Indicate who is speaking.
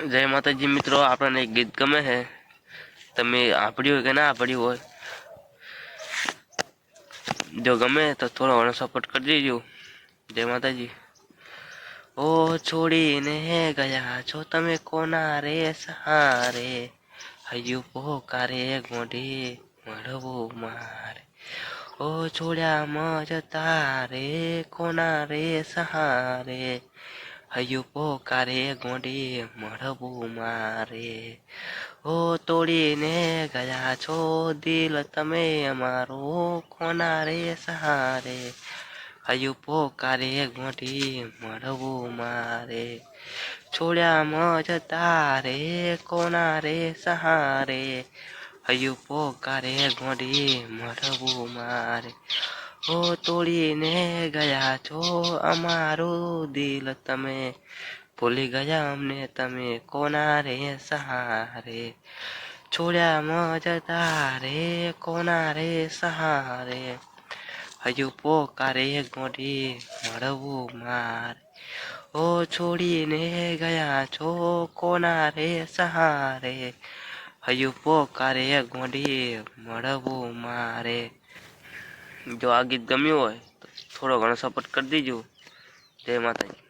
Speaker 1: જય માતાજી મિત્રો આપણને એક ગીત ગમે છે તમે આપડ્યું હોય કે ના આપડ્યું હોય જો ગમે તો થોડો ઘણો સપોર્ટ કરી દેજો જય માતાજી ઓ છોડીને ગયા છો તમે કોના રે સહારે હૈયું પોકારે ગોઢી મળવું મારે ઓ છોડ્યા મજ તારે કોના રે સહારે હૈયું પોકારે, ગોંડી મળવું મારે. ઓ તોડીને ગયા છો દિલ તમે અમારો કોના રે સહારે? હૈયું પોકારે, ગોંડી મળવું મારે. છોડ્યા મજ તારે કોના રે સહારે? હૈયું પોકારે, ગોંડી મળવું મારે. ઓ તોડીને ગયા છો અમારું દિલ તમે ભૂલી ગયા અમને તમે કોના રે સહારે છોડ્યા મજ તારે કોના રે સહારે હજુ પોકારે ગોડી મળવું મારે ઓ છોડીને ગયા છો કોના રે સહારે હજુ પોકારે ગોડી મળવું મારે જો આ ગીત ગમ્યું હોય તો થોડો ઘણો સપોર્ટ કરી દીજો જય માતાજી